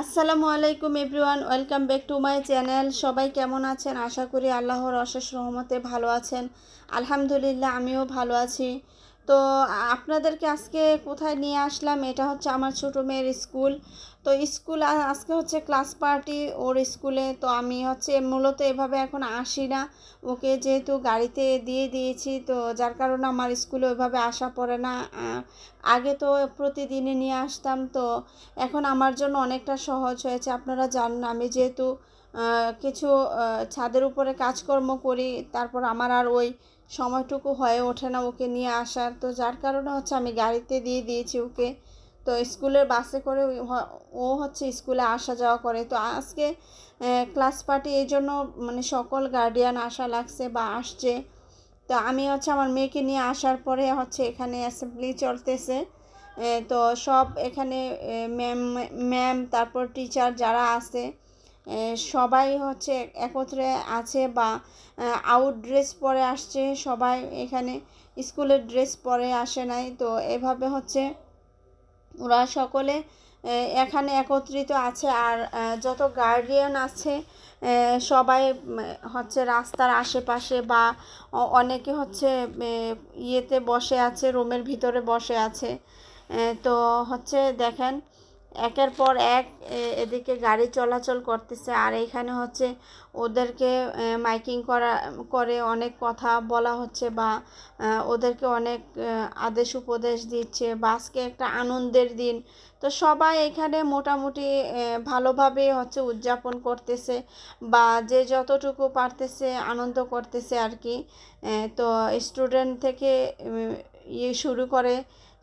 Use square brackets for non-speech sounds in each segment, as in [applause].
আসসালামু আলাইকুম everyone, welcome back to my channel. সবাই কেমন আছেন? আশা করি আল্লাহর অশেষ রহমতে ভালো আছেন। আলহামদুলিল্লাহ, আমিও ভালো আছি। তো আপনাদেরকে আজকে কোথায় নিয়ে আসলাম? এটা হচ্ছে আমার ছোটো মেয়ের স্কুল। তো স্কুল আজকে হচ্ছে ক্লাস পার্টি ওর স্কুলে। তো আমি হচ্ছে মূলত এভাবে এখন আসি না। ওকে যেহেতু গাড়িতে দিয়ে দিয়েছি, তো যার কারণে আমার স্কুলে ওইভাবে আসা পড়ে না। আগে তো প্রতিদিনই নিয়ে আসতাম। তো এখন আমার জন্য অনেকটা সহজ হয়েছে। আপনারা জানেন, আমি যেহেতু কিছু ছাদের উপরে কাজকর্ম করি, তারপর আমার আর ওই সময়টুকু হয়ে ওঠে না ওকে নিয়ে আসার। তো যার কারণে হচ্ছে আমি গাড়িতে দিয়ে দিয়েছি ওকে। তো স্কুলের বাসে করে ও হচ্ছে স্কুলে আসা যাওয়া করে। তো আজকে ক্লাস পার্টি এই জন্য মানে সকল গার্ডিয়ান আসা লাগছে বা আসছে। তো আমি হচ্ছে আমার মেয়েকে নিয়ে আসার পরে হচ্ছে এখানে অ্যাসেম্বলি চলতেছে। তো সব এখানে ম্যাম ম্যাম তারপর টিচার যারা আছে সবাই হচ্ছে একত্রে আছে বা আউট ড্রেস পরে আসছে, সবাই এখানে স্কুলের ড্রেস পরে আসে নাই, তো এভাবে হচ্ছে ওরা সকলে এখানে একত্রিত আছে আর যত গার্ডিয়ান আছে সবাই হচ্ছে রাস্তার আশেপাশে বা অনেকে হচ্ছে ইয়েতে বসে আছে, রুমের ভিতরে বসে আছে তো হচ্ছে দেখেন একের পর এক এদিকে গাড়ি চলাচল করতেছে। আর এখানে হচ্ছে ওদেরকে মাইকিং করা, করে অনেক কথা বলা হচ্ছে বা ওদেরকে অনেক আদেশ উপদেশ দিচ্ছে। বা আজকে একটা আনন্দের দিন। তো সবাই এখানে মোটামুটি ভালোভাবে হচ্ছে উদযাপন করতেছে বা যে যতটুকু পারতেছে আনন্দ করতেছে আর কি। তো স্টুডেন্ট থেকে ইয়ে শুরু করে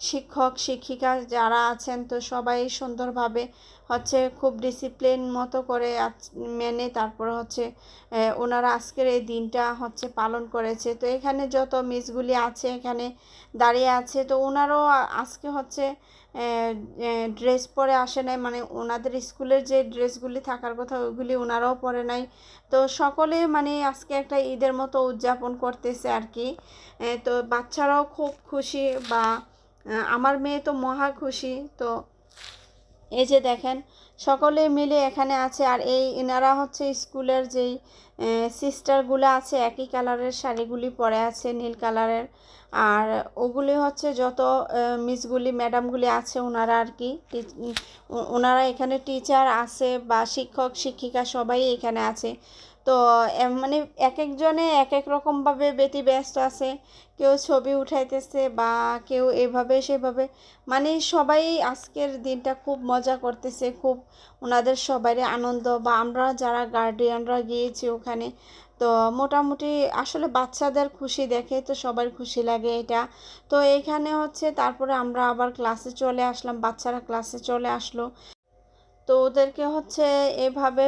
শিক্ষক, শিক্ষিকা যারা আছেন তো সবাই সুন্দরভাবে হচ্ছে খুব ডিসিপ্লিন মতো করে মেনে তারপর হচ্ছে ওনারা আজকের এই দিনটা হচ্ছে পালন করেছে। তো এখানে যত মিসগুলি আছে, এখানে দাঁড়িয়ে আছে, তো ওনারাও আজকে হচ্ছে ড্রেস পরে আসে নাই মানে ওনাদের স্কুলের যে ড্রেসগুলি থাকার কথা ওইগুলি ওনারাও পরে নাই। তো সকলে মানে আজকে একটা ঈদের মতো উদযাপন করতেছে আর কি। তো বাচ্চারাও খুব খুশি বা আমার মেয়ে তো মহা খুশি। তো এই যে দেখেন, সকলে মিলে এখানে আছে আর এই, এনারা হচ্ছে স্কুলের যেই সিস্টারগুলো আছে, একই কালারের শাড়িগুলি পরে আছে, নীল কালারের আর ওগুলি হচ্ছে যত মিসগুলি ম্যাডামগুলি আছে, ওনারা আর কি ওনারা এখানে টিচার আছে বা শিক্ষক, শিক্ষিকা সবাই এখানে আছে। তো মানে এক একজনে এক এক রকমভাবে বেতি ব্যস্ত আছে। কেউ ছবি উঠাইতেছে বা কেউ এভাবে সেভাবে। মানে সবাই আজকের দিনটা খুব মজা করতেছে, খুব ওনাদের সবাই আনন্দ। বা আমরা যারা গার্ডিয়ানরা গিয়েছি ওখানে, তো মোটামুটি আসলে বাচ্চাদের খুশি দেখে তো সবার খুশি লাগে এটা। তো এইখানে হচ্ছে তারপরে আমরা আবার ক্লাসে চলে আসলাম, বাচ্চারা ক্লাসে চলে আসলো। তো ওদেরকে হচ্ছে এভাবে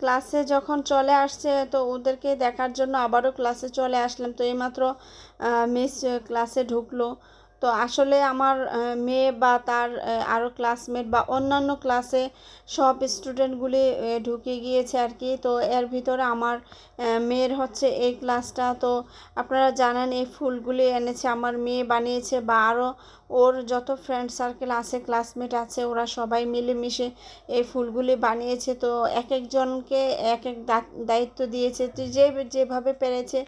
ক্লাসে যখন চলে আসছে, তো ওদেরকে দেখার জন্য আবারও ক্লাসে চলে আসলাম। তো এইমাত্র মিস ক্লাসে ঢুকলো। তো আসলে আমার মেয়ে বা তার আরও ক্লাসমেট বা অন্যান্য ক্লাসে সব স্টুডেন্টগুলি ঢুকে গিয়েছে আর কি। তো এর ভিতরে আমার মেয়ের হচ্ছে এই ক্লাসটা। তো আপনারা জানেন, এই ফুলগুলি এনেছে, আমার মেয়ে বানিয়েছে বা আরও ওর যত ফ্রেন্ড সার্কেল আছে ক্লাসমেট আছে, ওরা সবাই মিলেমিশে এই ফুলগুলি বানিয়েছে। তো এক একজনকে এক এক দায়িত্ব দিয়েছে। তো যে যেভাবে পেরেছে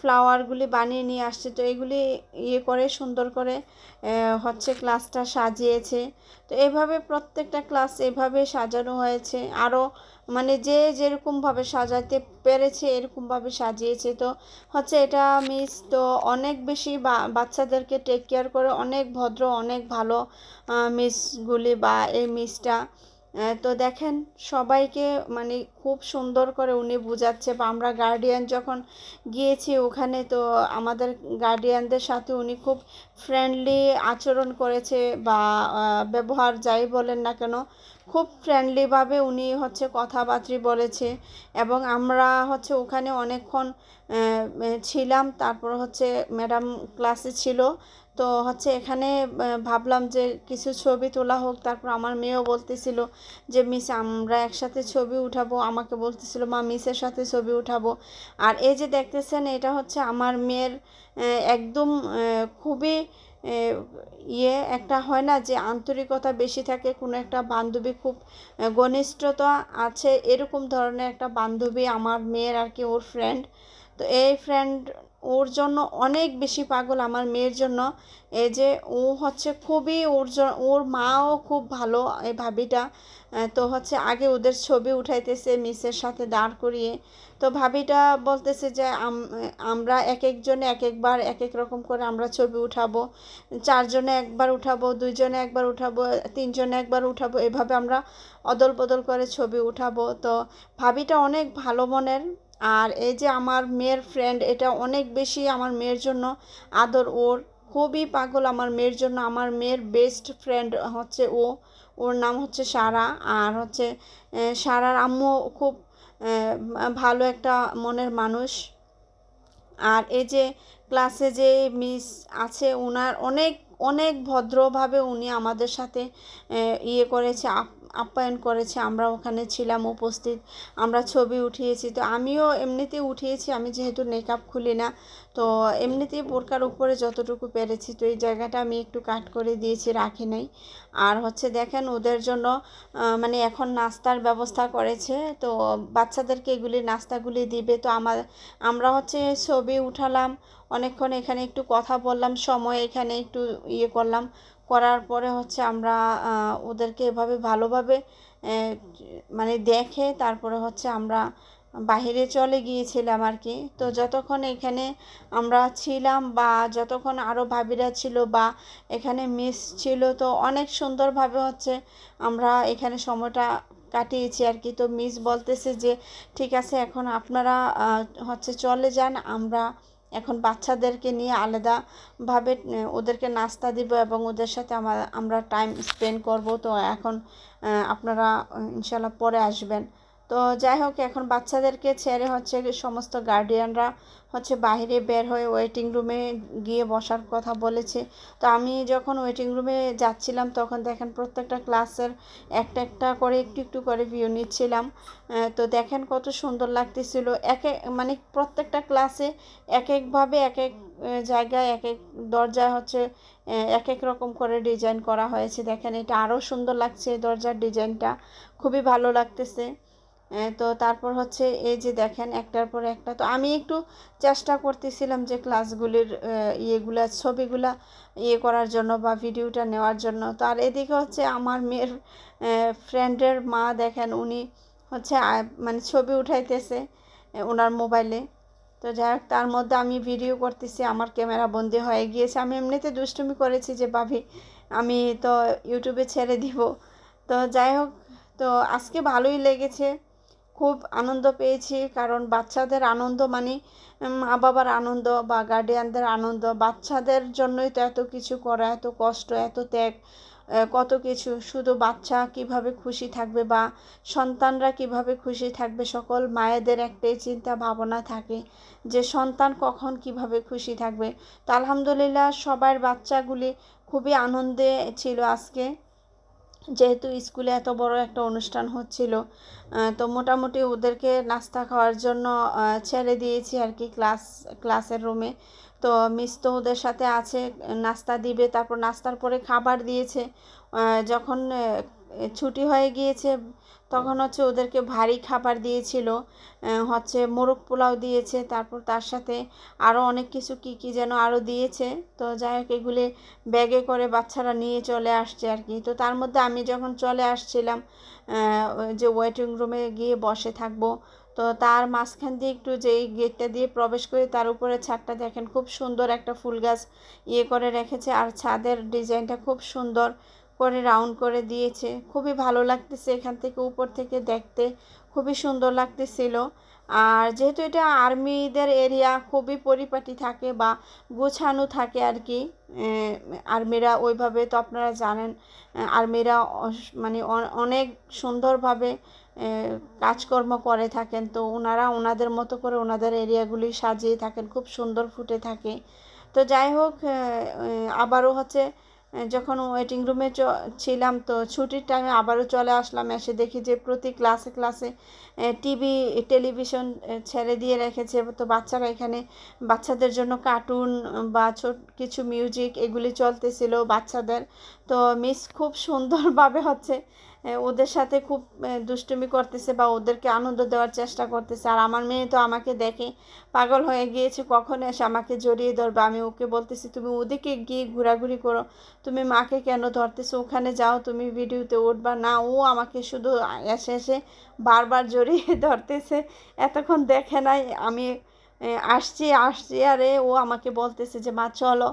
ফ্লাওয়ারগুলি বানিয়ে নিয়ে আসছে। তো এগুলি ইয়ে করে, সুন্দর করে হচ্ছে ক্লাসটা সাজিয়েছে। তো এভাবে প্রত্যেকটা ক্লাস এভাবে সাজানো হয়েছে। আরও মানে যে যেরকমভাবে সাজাতে পেরেছে, এরকমভাবে সাজিয়েছে। তো হচ্ছে এটা মিস তো অনেক বেশি বাচ্চাদেরকে টেক কেয়ার করে, অনেক ভদ্র, অনেক ভালো মিসগুলি বা এই মিসটা তো দেখেন, সবাইকে মানে খুব সুন্দর করে উনি বুঝাচ্ছে। বা আমরা গার্ডিয়ান যখন গিয়েছি ওখানে, তো আমাদের গার্ডিয়ানদের সাথে উনি খুব ফ্রেন্ডলি আচরণ করেছে বা ব্যবহার যাই বলেন না কেন, খুব ফ্রেন্ডলিভাবে উনি হচ্ছে কথাবার্তা বলেছে। এবং আমরা হচ্ছে ওখানে অনেকক্ষণ ছিলাম। তারপর হচ্ছে ম্যাডাম ক্লাসে ছিল। তো হচ্ছে এখানে ভাবলাম যে কিছু ছবি তোলা হোক। তারপর আমার মেয়েও বলতেছিল যে, মিস, আমরা একসাথে ছবি উঠাবো। আমাকে বলতেছিল, মা, মিসের সাথে ছবি উঠাবো। আর এই যে দেখতেছেন, এটা হচ্ছে আমার মেয়ের একদম খুবই ইয়ে। একটা হয় না যে, আন্তরিকতা বেশি থাকে, কোনো একটা বান্ধবী খুব ঘনিষ্ঠতা আছে। এরকম ধরনের একটা বান্ধবী আমার মেয়ের আর কি ওর ফ্রেন্ড তো এই ফ্রেন্ড ওর জন্য অনেক বেশি পাগল আমার মেয়ের জন্য। এই যে ও হচ্ছে খুবই ওর ওর মাও খুব ভালো এই ভাবিটা। তো হচ্ছে আগে ওদের ছবি উঠাইতেছে মিসের সাথে দাঁড় করিয়ে। তো ভাবিটা বলতেছে যে আম- আমরা এক একজনে এক একবার এক এক রকম করে আমরা ছবি উঠাবো। চারজনে একবার উঠাবো, দুইজনে একবার উঠাবো, তিনজনে একবার উঠাবো, এভাবে আমরা অদল বদল করে ছবি উঠাবো। তো ভাবিটা অনেক ভালো মনের। আর এই যে আমার মেয়ের ফ্রেন্ড এটা অনেক বেশি আমার মেয়ের জন্য আদর। ওর খুবই পাগল আমার মেয়ের জন্য। আমার মেয়ের বেস্ট ফ্রেন্ড হচ্ছে ও। ওর নাম হচ্ছে সারা। আর হচ্ছে সারার আম্মু খুব ভালো একটা মনের মানুষ। আর এই যে ক্লাসে যে মিস আছে ওনার অনেক অনেক ভদ্রভাবে উনি আমাদের সাথে ইয়ে করেছে, আপ- আপ্যায়ন করেছে। আমরা ওখানে ছিলাম উপস্থিত, আমরা ছবি উঠিয়েছি। তো আমিও এমনিতে উঠিয়েছি, আমি যেহেতু মেকআপ খুলি না, তো এমনিতেই বোরকার উপরে যতটুকু পেরেছি, তো এই জায়গাটা আমি একটু কাট করে দিয়েছি, রাখি নাই। আর হচ্ছে দেখেন ওদের জন্য মানে এখন নাস্তার ব্যবস্থা করেছে। তো বাচ্চাদেরকে এগুলি নাস্তাগুলি দিবে। তো আমার আমরা হচ্ছে ছবি উঠালাম, অনেকক্ষণ এখানে একটু কথা বললাম, সময় এখানে একটু ইয়ে করলাম। করার পরে হচ্ছে আমরা ওদেরকে এভাবে ভালোভাবে মানে দেখে তারপরে হচ্ছে আমরা বাহিরে চলে গিয়েছিলাম আর কি। তো যতক্ষণ এখানে আমরা ছিলাম বা যতক্ষণ আরও ভাবিরা ছিল বা এখানে মিস ছিল তো অনেক সুন্দরভাবে হচ্ছে আমরা এখানে সময়টা কাটিয়েছি আর কি। তো মিস বলতেছে যে ঠিক আছে এখন আপনারা হচ্ছে চলে যান। আমরা এখন বাচ্চাদেরকে নিয়ে আলাদাভাবে ওদেরকে নাস্তা দিব এবং ওদের সাথে আমার আমরা টাইম স্পেন্ড করব। তো এখন আপনারা ইনশাল্লাহ পরে আসবেন। তো যাই হোক, এখন বাচ্চাদেরকে ছেড়ে হচ্ছে সমস্ত গার্ডিয়ানরা হচ্ছে বাইরে বের হয়ে ওয়েটিং রুমে গিয়ে বসার কথা বলেছে। তো আমি যখন ওয়েটিং রুমে যাচ্ছিলাম, তখন দেখেন প্রত্যেকটা ক্লাসের একটা একটা করে একটু একটু করে ভিউ নিচ্ছিলাম। তো দেখেন কত সুন্দর লাগতেছিল। এক মানে প্রত্যেকটা ক্লাসে এক একভাবে এক এক জায়গায় এক এক দরজায় হচ্ছে এক এক রকম করে ডিজাইন করা হয়েছে। দেখেন এটা আরও সুন্দর লাগছে দরজার ডিজাইনটা খুবই ভালো লাগতেছে। তো তারপর হচ্ছে এই যে দেখেন একটার পর একটা, তো আমি একটু চেষ্টা করতেছিলাম যে ক্লাসগুলির ইয়েগুলা, ছবিগুলা ইয়ে করার জন্য বা ভিডিওটা নেওয়ার জন্য। তো আর এদিকে হচ্ছে আমার মেয়ের ফ্রেন্ডের মা দেখেন উনি হচ্ছে মানে ছবি উঠাইতেছে ওনার মোবাইলে তো যাই হোক, তার মধ্যে আমি ভিডিও করতেছি, আমার ক্যামেরা বন্দি হয়ে গিয়েছে। আমি এমনিতে দুষ্টুমি করেছি যে, ভাবি, আমি তো ইউটিউবে ছেড়ে দিব। তো যাই হোক, তো আজকে ভালোই লেগেছে। খুব আনন্দ পেয়েছি। কারণ বাচ্চাদের আনন্দ মানে মা বাবার আনন্দ বা গার্ডিয়ানদের আনন্দ। বাচ্চাদের জন্যই তো এত কিছু করা, এত কষ্ট, এত ত্যাগ কত কিছু। শুধু বাচ্চা কীভাবে খুশি থাকবে বা সন্তানরা কীভাবে খুশি থাকবে, সকল মায়েদের একটাই চিন্তা, ভাবনা থাকে যে সন্তান কখন কীভাবে খুশি থাকবে। তো আলহামদুলিল্লাহ সবার বাচ্চাগুলি খুবই আনন্দে ছিল আজকে। যেহেতু স্কুলে এত বড় একটা অনুষ্ঠান হচ্ছিল তো মোটামুটি ওদেরকে নাস্তা খাওয়ার জন্য ছেড়ে দিয়েছি আর কি ক্লাস, ক্লাসের রুমে। তো মিস তো ওদের সাথে আছে, নাস্তা দিবে, তারপর নাস্তার পরে খাবার দিয়েছে। যখন ছুটি হয়ে গিয়েছে। তখন হচ্ছে ওদেরকে ভারী খাবার দিয়েছিল। হচ্ছে মোরগ পোলাও দিয়েছে। তারপর তার সাথে আরও অনেক কিছু কী কী যেন আরও দিয়েছে। তো যাই হোক, এগুলি ব্যাগে করে বাচ্চারা নিয়ে চলে আসছে আর কি। তো তার মধ্যে আমি যখন চলে আসছিলাম যে ওয়েটিং রুমে গিয়ে বসে থাকব, তো তার মাঝখান দিয়ে একটু যেই গেটটা দিয়ে প্রবেশ করে, তার উপরে ছাদটা দেখেন, খুব সুন্দর একটা ফুল গাছ ইয়ে করে রেখেছে। আর ছাদের ডিজাইনটা খুব সুন্দর। করে রাউন্ড করে দিয়েছে। খুবই ভালো লাগতেছে এখান থেকে উপর থেকে দেখতে। খুবই সুন্দর লাগতেছিল। আর যেহেতু এটা আর্মিদের এরিয়া খুবই পরিপাটি থাকে বা গোছানো থাকে আর কি আর্মিরা ওইভাবে তো আপনারা জানেন আর্মিরা মানে অনেক সুন্দরভাবে কাজকর্ম করে থাকেন। তো ওনারা ওনাদের মতো করে ওনাদের এরিয়াগুলি সাজিয়ে থাকেন, খুব সুন্দর ফুটে থাকে। তো যাই হোক আবারও হচ্ছে যখন ওয়েটিং রুমে ছিলাম তো ছুটির টাইমে আবারও চলে আসলাম, এসে দেখি যে প্রতি ক্লাসে ক্লাসে টিভি টেলিভিশন ছেড়ে দিয়ে রেখেছে। তো বাচ্চারা এখানে, বাচ্চাদের জন্য কার্টুন বা ছোট কিছু মিউজিক এগুলি চলতেছিল বাচ্চাদের। তো মিস খুব সুন্দরভাবে হচ্ছে ওদের সাথে খুব দুষ্টুমি করতেছে বা ওদেরকে আনন্দ দেওয়ার চেষ্টা করতেছে। আর আমার মেয়ে তো আমাকে দেখে পাগল হয়ে গিয়েছে, কখন এসে আমাকে জড়িয়ে ধরবে। আমি ওকে বলতেছি, তুমি ওদিকে গিয়ে ঘোরাঘুরি করো। তুমি মাকে কেন ধরতেছো? ওখানে যাও, তুমি ভিডিওতে উঠবা। না, ও আমাকে শুধু এসে এসে বারবার জড়িয়ে [laughs] ধরতেছে। এতক্ষণ দেখে নাই, আমি আসছি আসছি। আরে, ও আমাকে বলতেছে যে, মা, চলো।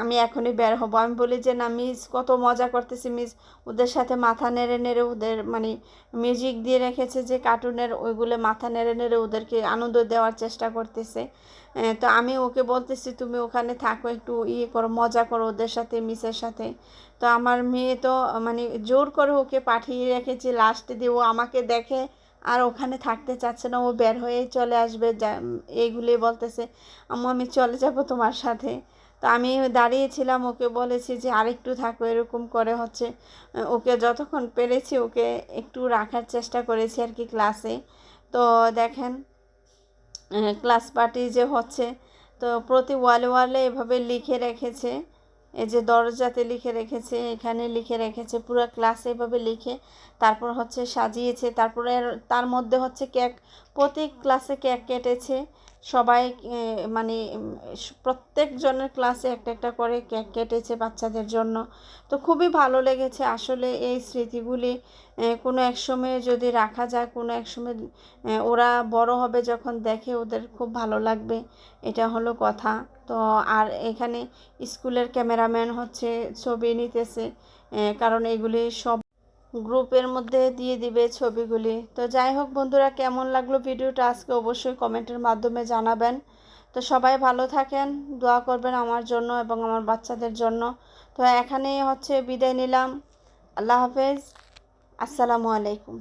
আমি এখনই বের হব। আমি বলি যে, না, মিস, কত মজা করতেছি, মিস। ওদের সাথে মাথা নেড়ে নেড়ে ওদের মানে মিউজিক দিয়ে রেখেছে যে, কার্টুনের ওইগুলো মাথা নেড়ে নেড়ে ওদেরকে আনন্দ দেওয়ার চেষ্টা করতেছে। তো আমি ওকে বলতেছি, তুমি ওখানে থাকো, একটু ইয়ে করো, মজা করো ওদের সাথে, মিসের সাথে। তো আমার মেয়ে তো মানে জোর করে ওকে পাঠিয়ে রেখেছি লাস্টে দিয়ে। ও আমাকে দেখে আর ওখানে থাকতে চাচ্ছে না। ও বের হয়েই চলে আসবে, যা এইগুলি বলতেছে, আম্মু, আমি চলে যাব তোমার সাথে। তো আমি দাঁড়িয়েছিলাম, ওকে বলেছি যে আরেকটু থাকো, এরকম করে হচ্ছে ওকে যতক্ষণ পেরেছি ওকে একটু রাখার চেষ্টা করেছি আর কি ক্লাসে। তো দেখেন ক্লাস পার্টি যে হচ্ছে, তো প্রতি ওয়ালে ওয়ালে এভাবে লিখে রেখেছে, এই যে দরজাতে লিখে রেখেছে, এখানে লিখে রেখেছে, পুরো ক্লাসে এভাবে লিখে তারপর হচ্ছে সাজিয়েছে, তারপরে তার মধ্যে হচ্ছে কেক প্রতি ক্লাসে কেক কেটেছে সবাই মানে প্রত্যেকজনের ক্লাসে একটা একটা করে কেক কেটেছে বাচ্চাদের জন্য। তো খুবই ভালো লেগেছে। আসলে এই স্মৃতিগুলি কোনো এক সময় যদি রাখা যায়, কোনো এক সময় ওরা বড় হবে যখন দেখে ওদের খুব ভালো লাগবে। এটা হলো কথা। তো আর এখানে স্কুলের ক্যামেরাম্যান হচ্ছে, ছবি নিতেছে কারণ এগুলি সব গ্রুপের মধ্যে দিয়ে দিবে ছবিগুলি। তো যাই হোক বন্ধুরা, কেমন লাগল ভিডিওটা আজকে অবশ্যই কমেন্টের মাধ্যমে জানাবেন। তো সবাই ভালো থাকেন, দোয়া করবেন আমার জন্য এবং আমার বাচ্চাদের জন্য। তো এখানেই হচ্ছে বিদায় নিলাম। আল্লাহ হাফেজ। আসসালামু আলাইকুম।